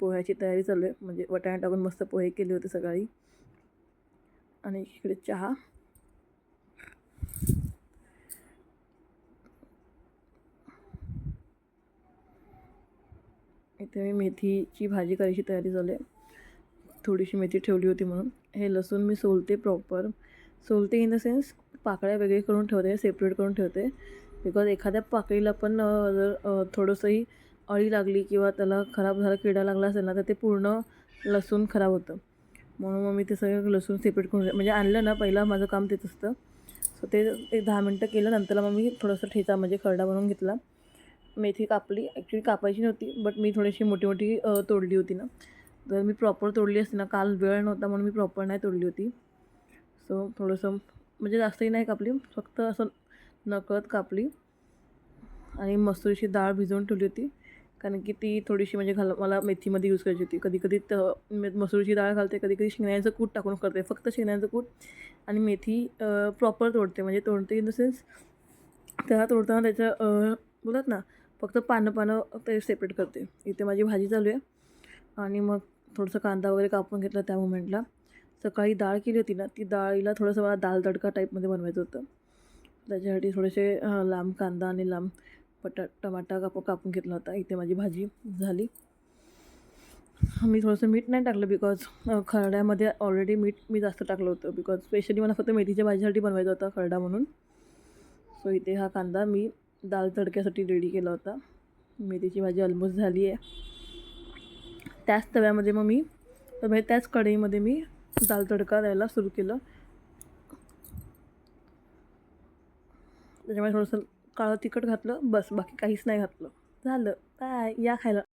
पोह्याची तयारी चालू आहे. म्हणजे वटाणा टाकून मस्त पोहे केले होते सकाळी. आणि इकडे चहा. इथे मी मेथीची भाजी करायची तयारी चालू आहे. थोडीशी मेथी ठेवली होती म्हणून. हे लसूण मी सोलते प्रॉपर सोलते इन द सेन्स पाकळ्या वेगळे करून ठेवते सेपरेट करून ठेवते. बिकॉज एखाद्या पाकळीला पण जर थोडंसंही अळी लागली किंवा त्याला खराब झाला किडा लागला असेल ना तर ते पूर्ण लसूण खराब होतं. म्हणून मग मी ते सगळं लसूण सेपरेट करून म्हणजे आणलं ना पहिला माझं काम तेच असतं. सो ते एक दहा मिनटं केलं नंतर मग मी थोडंसं ठेचा म्हणजे खरडा बनवून घेतला. मेथी कापली. ॲक्च्युली कापायची नव्हती बट मी थोडीशी मोठी मोठी तोडली होती ना. जर मी प्रॉपर तोडली असती ना काल वेळ नव्हता म्हणून मी प्रॉपर नाही तोडली होती. सो थोडंसं म्हणजे जास्तही नाही कापली फक्त असं नकळत कापली. आणि मस्तुरीची डाळ भिजवून ठेवली होती. कारण की ती थोडीशी म्हणजे घाल मला मेथीमध्ये यूज करायची होती. कधी कधी त मे- डाळ घालते कधी कधी शेंगण्याचं कूट टाकून करते. फक्त शेंगण्याचं कूट आणि मेथी प्रॉपर तोडते. म्हणजे तोडते इन द सेन्स त्याला तोडताना त्याचं बोलत बोलतात ना फक्त पानं पानं ते सेपरेट करते. इथे माझी भाजी चालू आहे. आणि मग थोडंसं कांदा वगैरे कापून घेतला त्या मोमेंटला सकाळी डाळ केली होती ना ती डाळीला थोडंसं मला दाल तडका टाईपमध्ये बनवायचं होतं. त्याच्यासाठी थोडेसे लांब कांदा आणि लांब बटा टमाटा काप कापून घेतला होता. इथे माझी भाजी झाली. मी थोडंसं मीठ नाही टाकलं बिकॉज खरड्यामध्ये ऑलरेडी मीठ मी जास्त टाकलं होतं. बिकॉज स्पेशली मला फक्त मेथीच्या भाजीसाठी बनवायचा होता खरडा म्हणून. सो इथे हा कांदा मी दाल तडक्यासाठी रेडी केला होता. मेथीची भाजी ऑलमोस्ट झाली आहे. त्याच तव्यामध्ये मग मी म्हणजे त्याच कढईमध्ये मी दाल तडका द्यायला सुरू केलं. त्याच्यामुळे थोडंसं काळं तिखट घातलं बस बाकी काहीच नाही घातलं. झालं. काय या खायला.